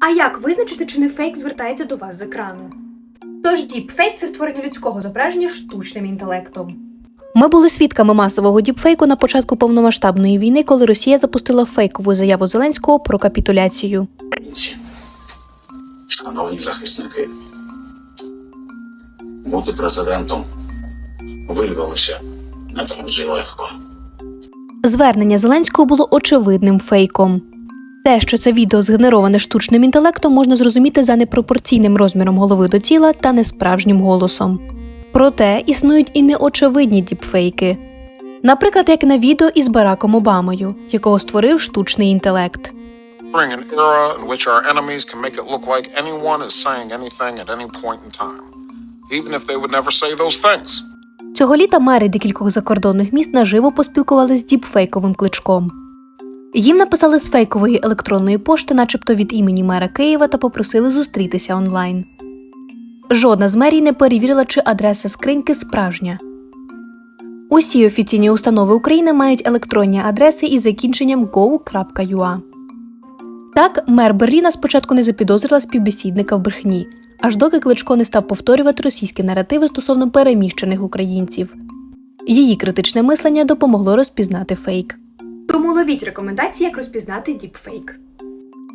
А як визначити, чи не фейк звертається до вас з екрану? Тож діпфейк це створення людського зображення штучним інтелектом. Ми були свідками масового діпфейку на початку повномасштабної війни, коли Росія запустила фейкову заяву Зеленського про капітуляцію. шановні захисники, бути президентом виявилося не так вже й легко. Звернення Зеленського було очевидним фейком. Те, що це відео згенероване штучним інтелектом, можна зрозуміти за непропорційним розміром голови до тіла та несправжнім голосом. Проте існують і неочевидні діпфейки. Наприклад, як на відео із Бараком Обамою, якого створив штучний інтелект. Bring an era in which our enemies can make it look like anyone is saying anything at any point in time, even if they would never say those things. Цього літа мери декількох закордонних міст наживо поспілкувалися з діпфейковим кличком. Їм написали з фейкової електронної пошти, начебто від імені мера Києва, та попросили зустрітися онлайн. Жодна з мерій не перевірила, чи адреса скриньки справжня. Усі офіційні установи України мають електронні адреси із закінченням go.ua. Так, мер Берліна спочатку не запідозрила співбесідника в брехні, аж доки Кличко не став повторювати російські наративи стосовно переміщених українців. Її критичне мислення допомогло розпізнати фейк. Тому ловіть рекомендації, як розпізнати діпфейк.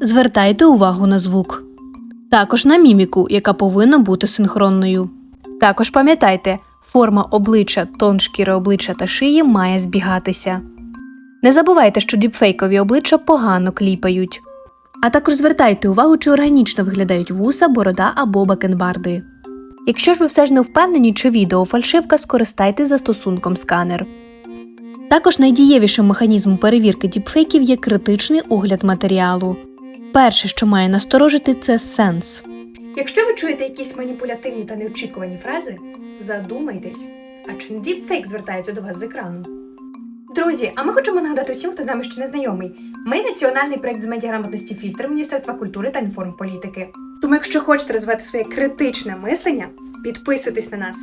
Звертайте увагу на звук. Також на міміку, яка повинна бути синхронною. Також пам'ятайте, форма обличчя, тон шкіри обличчя та шиї має збігатися. Не забувайте, що діпфейкові обличчя погано кліпають. А також звертайте увагу, чи органічно виглядають вуса, борода або бакенбарди. Якщо ж ви все ж не впевнені, чи відео фальшивка, скористайтесь застосунком сканер. Також найдієвішим механізмом перевірки діпфейків є критичний огляд матеріалу. Перше, що має насторожити, це сенс. Якщо ви чуєте якісь маніпулятивні та неочікувані фрази, задумайтесь, а чи діпфейк звертається до вас з екрану? Друзі, а ми хочемо нагадати усім, хто з нами ще не знайомий. Ми національний проект з медіаграмотності фільтр Міністерства культури та інформполітики. Тому, якщо хочете розвивати своє критичне мислення, підписуйтесь на нас.